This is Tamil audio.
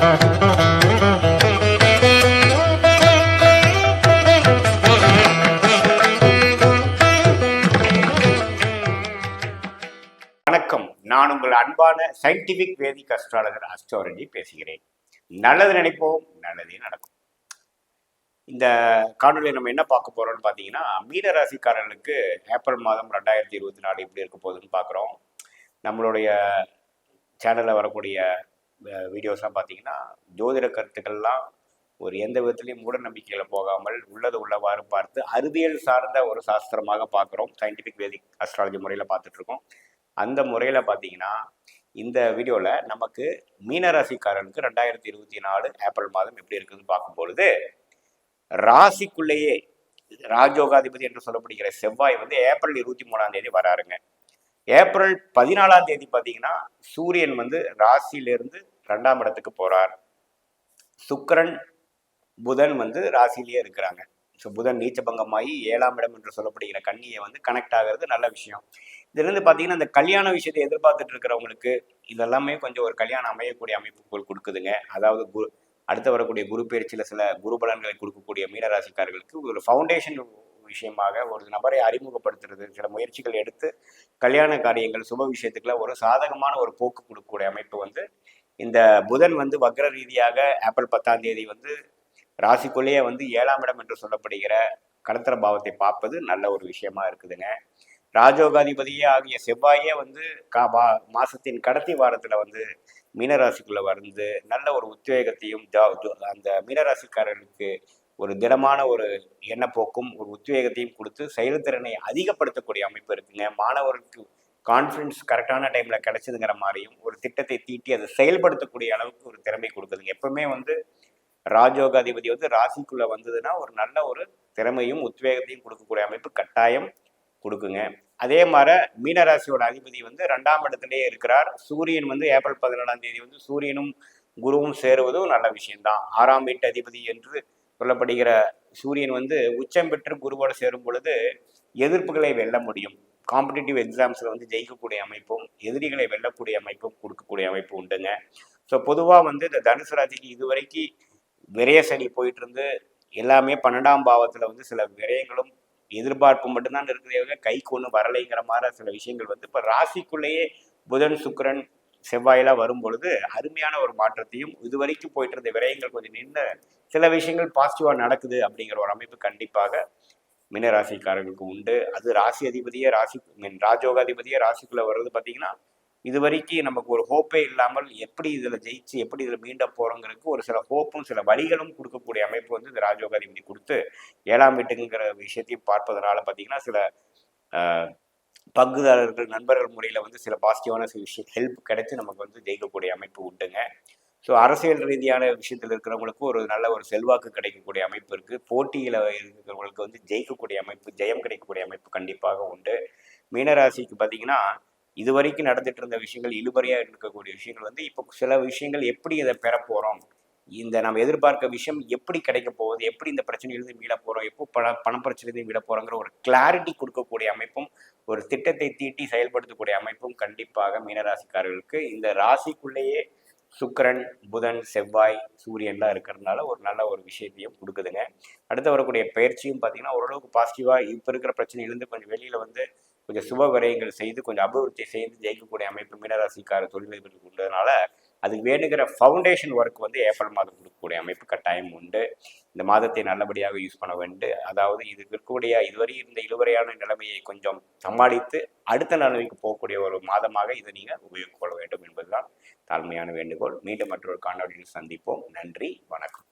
வணக்கம். நான் உங்கள் அன்பான சயின்டிபிக் வேதிக் அஸ்ட்ராலஜர் அஸ்ட்ரோலஜி பேசுகிறேன். நல்லது நினைப்போம் நல்லதே நடக்கும். இந்த காணொலியை நம்ம என்ன பார்க்க போறோம்னு பார்த்தீங்கன்னா மீன ராசிக்காரர்களுக்கு ஏப்ரல் மாதம் ரெண்டாயிரத்தி இருபத்தி நாலு எப்படி இருக்க போகுதுன்னு பார்க்குறோம். நம்மளுடைய சேனலில் வரக்கூடிய வீடியோஸ்லாம் பார்த்தீங்கன்னா ஜோதிட கருத்துக்கள்லாம் ஒரு எந்த விதத்துலையும் மூட நம்பிக்கையில் போகாமல் உள்ளது உள்ளவாறு பார்த்து அறிவியல் சார்ந்த ஒரு சாஸ்திரமாக பார்க்குறோம் சயின்டிஃபிக் வேதிக் அஸ்ட்ராலஜி முறையில் பார்த்துட்ருக்கோம் அந்த முறையில் பார்த்தீங்கன்னா இந்த வீடியோவில் நமக்கு மீனராசிக்காரனுக்கு ரெண்டாயிரத்தி இருபத்தி நாலு ஏப்ரல் மாதம் எப்படி இருக்குதுன்னு பார்க்கும்பொழுது ராசிக்குள்ளேயே ராஜோகாதிபதி என்று சொல்லப்படுகிற செவ்வாய் வந்து ஏப்ரல் இருபத்தி மூணாம் தேதி வராருங்க. ஏப்ரல் பதினாலாம் தேதி பார்த்தீங்கன்னா சூரியன் வந்து ராசியிலிருந்து ரெண்டாம் இடத்துக்கு போகிறார் சுக்கிரன் புதன் வந்து ராசியிலேயே இருக்கிறாங்க. ஸோ புதன் நீச்சபங்கமாகி ஏழாம் இடம் என்று சொல்லப்படுகிற கண்ணியை வந்து கனெக்ட் ஆகிறது நல்ல விஷயம். இதுலேருந்து பார்த்தீங்கன்னா இந்த கல்யாண விஷயத்தை எதிர்பார்த்துட்டு இருக்கிறவங்களுக்கு இதெல்லாமே கொஞ்சம் ஒரு கல்யாணம் அமையக்கூடிய அமைப்புகள் கொடுக்குதுங்க. அதாவது குரு அடுத்து வரக்கூடிய குரு பயிற்சியில் சில குரு பலன்களை கொடுக்கக்கூடிய மீனராசிக்காரர்களுக்கு ஒரு ஃபவுண்டேஷன் விஷயமாக ஒரு நபரை அறிமுகப்படுத்துறது சில முயற்சிகள் எடுத்து கல்யாண காரியங்கள் சுப விஷயத்துக்குள்ள ஒரு சாதகமான ஒரு போக்கு கொடுக்கக்கூடிய அமைப்பு வந்து இந்த புதன் வந்து வக்ர ரீதியாக ஏப்ரல் பத்தாம் தேதி வந்து ராசிக்குள்ளேயே வந்து ஏழாம் இடம் என்று சொல்லப்படுகிற கடத்திர பாவத்தை பார்ப்பது நல்ல ஒரு விஷயமா இருக்குதுங்க. ராஜோகாதிபதியே ஆகிய செவ்வாயே வந்து கா பா மாசத்தின் கடத்தி வாரத்துல வந்து மீனராசிக்குள்ள வந்து நல்ல ஒரு உத்வேகத்தையும் அந்த மீனராசிக்காரர்களுக்கு ஒரு திடமான ஒரு எண்ணப்போக்கும் ஒரு உத்வேகத்தையும் கொடுத்து செயல்திறனை அதிகப்படுத்தக்கூடிய அமைப்பு இருக்குங்க. மாணவர்களுக்கு கான்ஃபிடன்ஸ் கரெக்டான டைமில் கிடைச்சதுங்கிற மாதிரியும் ஒரு திட்டத்தை தீட்டி அதை செயல்படுத்தக்கூடிய அளவுக்கு ஒரு திறமை கொடுக்குதுங்க. எப்பவுமே வந்து ராஜோக அதிபதி வந்து ராசிக்குள்ளே வந்ததுன்னா ஒரு நல்ல ஒரு திறமையும் உத்வேகத்தையும் கொடுக்கக்கூடிய அமைப்பு கட்டாயம் கொடுக்குங்க. அதே மாதிரி மீனராசியோட அதிபதி வந்து ரெண்டாம் இடத்துலேயே இருக்கிறார். சூரியன் வந்து ஏப்ரல் பதினேழாம் தேதி வந்து சூரியனும் குருவும் சேருவதும் நல்ல விஷயம்தான். ஆறாம் வீட்டு அதிபதி என்று சொல்லப்படுகிற சூரியன் வந்து உச்சம் பெற்று குருவோடு சேரும் பொழுது எதிர்ப்புகளை வெல்ல முடியும். காம்படிட்டிவ் எக்ஸாம்ஸில் வந்து ஜெயிக்கக்கூடிய அமைப்பும் எதிரிகளை வெல்லக்கூடிய அமைப்பும் கொடுக்கக்கூடிய அமைப்பு உண்டுங்க. ஸோ பொதுவாக வந்து இந்த தனுசு ராசிக்கு இதுவரைக்கும் விரய சனி போயிட்டு இருந்து எல்லாமே பன்னெண்டாம் பாவத்தில் வந்து சில விரயங்களும் எதிர்பார்ப்பு மட்டும்தான் இருக்கிறவங்க கைக்கு ஒன்று வரலைங்கிற மாதிரி சில விஷயங்கள் வந்து இப்போ ராசிக்குள்ளேயே புதன் சுக்கரன் செவ்வாயெல்லாம் வரும் பொழுது அருமையான ஒரு மாற்றத்தையும் இதுவரைக்கும் போயிட்டு இருந்த விரயங்கள் கொஞ்சம் நின்று சில விஷயங்கள் பாசிட்டிவாக நடக்குது அப்படிங்கிற ஒரு அமைப்பு கண்டிப்பாக மினராசிக்காரர்களுக்கு உண்டு. அது ராசி அதிபதியே ராசி மீன் ராஜோகாதிபதியே ராசிக்குள்ளே வர்றது பார்த்தீங்கன்னா இது வரைக்கும் நமக்கு ஒரு ஹோப்பே இல்லாமல் எப்படி இதில் ஜெயிச்சு எப்படி இதில் மீண்ட போகிறோங்கிறதுக்கு ஒரு சில ஹோப்பும் சில வழிகளும் கொடுக்கக்கூடிய அமைப்பு வந்து இந்த ராஜோகாதிபதி கொடுத்து ஏழாம் வீட்டுங்கிற விஷயத்தையும் பார்ப்பதனால பார்த்தீங்கன்னா சில பங்குதாரர்கள் நண்பர்கள் முறையில் வந்து சில பாசிட்டிவான சில விஷயம் ஹெல்ப் கிடைச்சி நமக்கு வந்து ஜெயிக்கக்கூடிய அமைப்பு உண்டுங்க. ஸோ அரசியல் ரீதியான விஷயத்தில் இருக்கிறவங்களுக்கு ஒரு நல்ல ஒரு செல்வாக்கு கிடைக்கக்கூடிய அமைப்பு இருக்குது போட்டியில் இருக்கிறவங்களுக்கு வந்து ஜெயிக்கக்கூடிய அமைப்பு ஜெயம் கிடைக்கக்கூடிய அமைப்பு கண்டிப்பாக உண்டு. மீனராசிக்கு பார்த்தீங்கன்னா இது வரைக்கும் நடந்துட்டு இருந்த விஷயங்கள் இழுபறியாக இருக்கக்கூடிய விஷயங்கள் வந்து இப்போ சில விஷயங்கள் எப்படி இதை பெற போகிறோம் இந்த நம்ம எதிர்பார்க்க விஷயம் எப்படி கிடைக்க போகுது? எப்படி இந்த பிரச்சனையிலிருந்து மீள போகிறோம் எப்போ பண பணப்பிரச்சனையிலிருந்து மீள போகிறோங்கிற ஒரு கிளாரிட்டி கொடுக்கக்கூடிய அமைப்பும் ஒரு திட்டத்தை தீட்டி செயல்படுத்தக்கூடிய அமைப்பும் கண்டிப்பாக மீனராசிக்காரர்களுக்கு. இந்த ராசிக்குள்ளேயே சுக்கரன் புதன் செவ்வாய் சூரியன்லாம் இருக்கிறதுனால ஒரு நல்ல ஒரு விஷயத்தையும் கொடுக்குதுங்க. அடுத்து வரக்கூடிய பயிற்சியும் பார்த்தீங்கன்னா ஓரளவுக்கு பாசிட்டிவாக இப்போ இருக்கிற பிரச்சனையிலேருந்து கொஞ்சம் வெளியில் வந்து கொஞ்சம் சுப விரயங்கள் செய்து கொஞ்சம் அபிவிருத்தி செய்து ஜெயிக்கக்கூடிய அமைப்பு மீனராசிக்கார தொழிலதிபர்களுக்கு உள்ளதுனால அதுக்கு வேணுங்கிற ஃபவுண்டேஷன் ஒர்க் வந்து ஏப்ரல் மாதம் கொடுக்கக்கூடிய அமைப்பு கட்டாயம் உண்டு. இந்த மாதத்தை நல்லபடியாக யூஸ் பண்ண வேண்டும் அதாவது இது இருக்கக்கூடிய இதுவரை இருந்த இழுவரையான நிலைமையை கொஞ்சம் சமாளித்து அடுத்த நிலைமைக்கு போகக்கூடிய ஒரு மாதமாக இதை நீங்கள் உபயோகிக்கொள்ள வேண்டும் என்பதுதான் தாழ்மையான வேண்டுகோள். மீண்டும் மற்றொரு காணொலியில் சந்திப்போம். நன்றி வணக்கம்.